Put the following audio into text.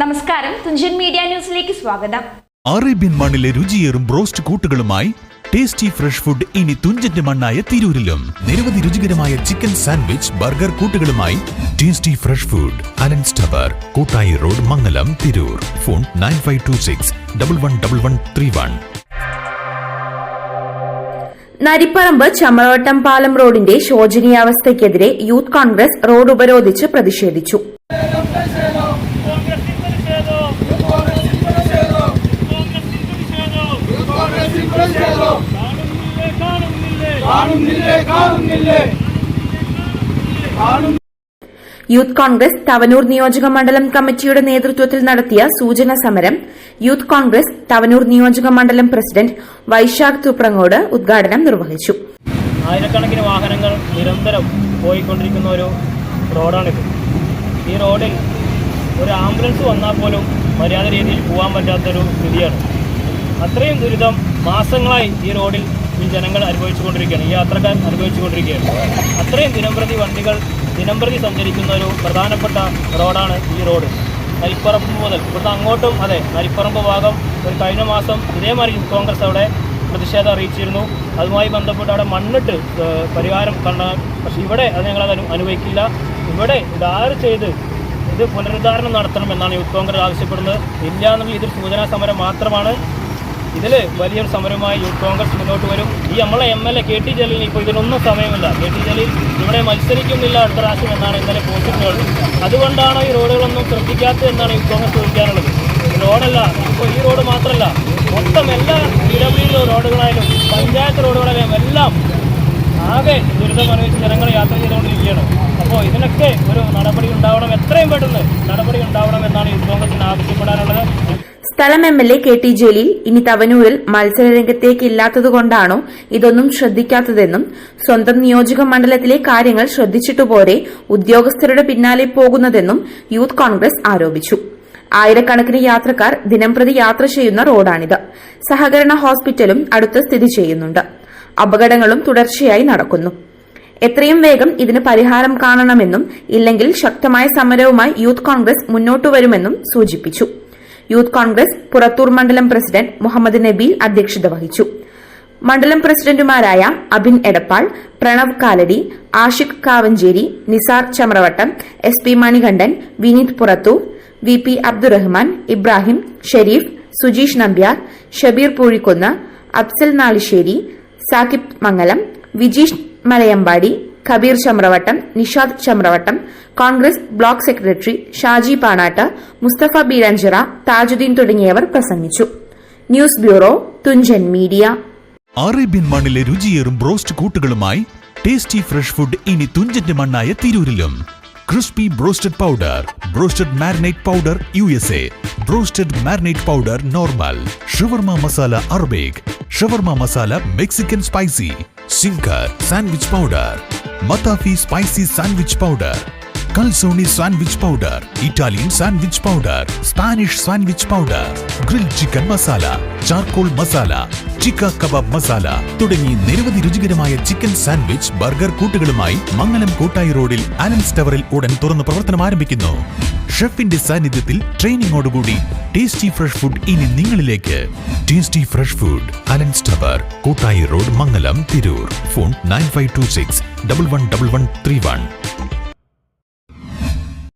നമസ്കാരം. തുഞ്ചൻ മീഡിയ ന്യൂസിലേക്ക് സ്വാഗതം. അറേബ്യൻ മണ്ണിലെ രുചിയേറും ബ്രോസ്റ്റ് കൂട്ടുകളുമായി ടേസ്റ്റി ഫ്രഷ് ഫുഡ് ഇനി തുഞ്ചന്റെ മണ്ണായ തിരൂരിലും. നിരവധി രുചികരമായ chicken sandwich burger കൂട്ടുകളുമായി tasty fresh food. Alan tower കൂട്ടായി road Mangalam Tirur. Phone nine five two six double one double one three one. Naripparamba Chamaravattam പാലം റോഡിന്റെ ശോചനീയാവസ്ഥയ്ക്കെതിരെ യൂത്ത് കോൺഗ്രസ് റോഡ് ഉപരോധിച്ച് പ്രതിഷേധിച്ചു. യൂത്ത് കോൺഗ്രസ് തവനൂർ നിയോജക മണ്ഡലം കമ്മിറ്റിയുടെ നേതൃത്വത്തിൽ നടത്തിയ സൂചന സമരം യൂത്ത് കോൺഗ്രസ് തവനൂർ നിയോജക മണ്ഡലം പ്രസിഡന്റ് വൈശാഖ് തുപ്രങ്ങോട് ഉദ്ഘാടനം നിർവഹിച്ചു. ആയിരക്കണക്കിന് വാഹനങ്ങൾ നിരന്തരം പോയിക്കൊണ്ടിരിക്കുന്ന ഒരു റോഡാണിത് ഈ റോഡിൽ ഒരു ആംബുലൻസ് വന്നാൽ പോലും മര്യാദ രീതിയിൽ പോകാൻ പറ്റാത്തൊരു സ്ഥിതിയാണ്. അത്രയും ദുരിതം മാസങ്ങളായി ഈ റോഡിൽ ഈ ജനങ്ങൾ അനുഭവിച്ചുകൊണ്ടിരിക്കുകയാണ് ഈ യാത്രക്കാർ അനുഭവിച്ചുകൊണ്ടിരിക്കുകയാണ്. അത്രയും ദിനംപ്രതി വണ്ടികൾ ദിനംപ്രതി സഞ്ചരിക്കുന്ന ഒരു പ്രധാനപ്പെട്ട റോഡാണ് ഈ റോഡ്. നരിപ്പറമ്പ് മുതൽ ഇവിടുന്ന് അങ്ങോട്ടും അതെ നരിപ്പറമ്പ് ഭാഗം ഒരു കഴിഞ്ഞ മാസം ഇതേമാതിരി കോൺഗ്രസ് അവിടെ പ്രതിഷേധം അറിയിച്ചിരുന്നു. അതുമായി ബന്ധപ്പെട്ട് അവിടെ മണ്ണിട്ട് പരിഹാരം കണ്ട പക്ഷേ ഇവിടെ അത് ഞങ്ങളത് അനു അനുവദിക്കില്ല ഇവിടെ ഇതാര് ചെയ്ത് ഇത് പുനരുദ്ധാരണം നടത്തണമെന്നാണ് യൂത്ത് കോൺഗ്രസ് ആവശ്യപ്പെടുന്നത്. ഇല്ല എന്നുള്ള ഇതൊരു സൂചനാ സമരം മാത്രമാണ്. ഇതിൽ വലിയൊരു സമരമായി യൂത്ത് കോൺഗ്രസ് മുന്നോട്ട് വരും. ഈ നമ്മളെ M L A K T Jaleel ഇപ്പോൾ ഇതിനൊന്നും സമയമില്ല. കെ ടി ജലീൽ ഇവിടെ മത്സരിക്കുന്നില്ല അടുത്ത പ്രാവശ്യം എന്നാണ് ഇന്നലെ പോസ്റ്റിട്ടുള്ളത് അതുകൊണ്ടാണ് ഈ റോഡുകളൊന്നും ശ്രദ്ധിക്കാത്തത് എന്നാണ് യൂത്ത് കോൺഗ്രസ് ചോദിക്കാനുള്ളത് റോഡല്ല ഇപ്പോൾ ഈ റോഡ് മാത്രമല്ല മൊത്തം എല്ലാ പി റോഡുകളായാലും പഞ്ചായത്ത് റോഡുകളായാലും എല്ലാം ആകെ ദുരിതം അനുഭവിച്ച് ജനങ്ങൾ യാത്ര ചെയ്തുകൊണ്ടിരിക്കുകയാണ്. അപ്പോൾ ഇതിനൊക്കെ ഒരു നടപടി ഉണ്ടാവണം എത്രയും പെട്ടെന്ന് നടപടി ഉണ്ടാവണം എന്നാണ് യൂത്ത് കോൺഗ്രസിന് ആവശ്യപ്പെടാനുള്ളത്. സ്ഥലം M L A K T Jaleel ഇനി തവനൂരിൽ മത്സരരംഗത്തേക്ക് ഇല്ലാത്തതുകൊണ്ടാണോ ഇതൊന്നും ശ്രദ്ധിക്കാത്തതെന്നും സ്വന്തം നിയോജക മണ്ഡലത്തിലെ കാര്യങ്ങൾ ശ്രദ്ധിച്ചിട്ടുപോരെ ഉദ്യോഗസ്ഥരുടെ പിന്നാലെ പോകുന്നതെന്നും യൂത്ത് കോൺഗ്രസ് ആരോപിച്ചു. ആയിരക്കണക്കിന് യാത്രക്കാർ ദിനംപ്രതി യാത്ര ചെയ്യുന്ന റോഡാണിത്. സഹകരണ ഹോസ്പിറ്റലും അടുത്ത് സ്ഥിതി ചെയ്യുന്നുണ്ട്. അപകടങ്ങളും തുടർച്ചയായി നടക്കുന്നു. എത്രയും വേഗം ഇതിന് പരിഹാരം കാണണമെന്നും ഇല്ലെങ്കിൽ ശക്തമായ സമരവുമായി യൂത്ത് കോൺഗ്രസ് മുന്നോട്ടു വരുമെന്നും സൂചിപ്പിച്ചു. യൂത്ത് കോൺഗ്രസ് പുറത്തൂർ മണ്ഡലം പ്രസിഡന്റ് മുഹമ്മദ് നബീൽ അധ്യക്ഷത വഹിച്ചു. മണ്ഡലം പ്രസിഡന്റുമാരായ Abin Edappal Pranav Kalady Ashiq Kavancheri Nisar Chamravattam S P Manikandan Vineeth Purathur V P Abdurahman Ibrahim Sharif Sujeesh Nambiar Shabeer Poozhikkunnu Afsal Nalisseri Saqib Mangalam Vijeesh Malayampadi Kabeer Chamravattam Nishad Chamravattam Congress block secretary Shaji Panat Mustafa Beeranchira Thajudheen തുടങ്ങിയവർ പ്രസംഗിച്ചു. News bureau Thunchan media. Arabian മണ്ണിലെ രുചിയേറും broast കൂട്ടുകളുമായി tasty fresh food ഇനി തുഞ്ചന്റെ മണ്ണായ തിരൂരിലും. Crispy broasted powder broasted marinate powder U S A broasted marinate powder normal shawarma masala Arabic shawarma masala Mexican spicy zinger sandwich powder. മത്താഫി spicy sandwich powder കൽസോണി sandwich powder Italian sandwich powder Spanish sandwich powder grill chicken masala charcoal masala ചിക്ക kebab masala തുടങ്ങി നിരവധി രുചികരമായ chicken sandwich burger കൂട്ടുകളുമായി മംഗലം കോട്ടായി റോഡിൽ Alan's ടവറിൽ ഉടൻ തുറന്ന് പ്രവർത്തനം ആരംഭിക്കുന്നു. ഷെഫിന്റെ സാന്നിധ്യത്തിൽ ട്രെയിനിങ്ങോടുകൂടി ടേസ്റ്റി ഫ്രഷ് ഫുഡ് ഇനി നിങ്ങളിലേക്ക്. Tasty fresh food Alan's tower Koottayi road Mangalam Tirur. Phone nine five two six double one double one three one.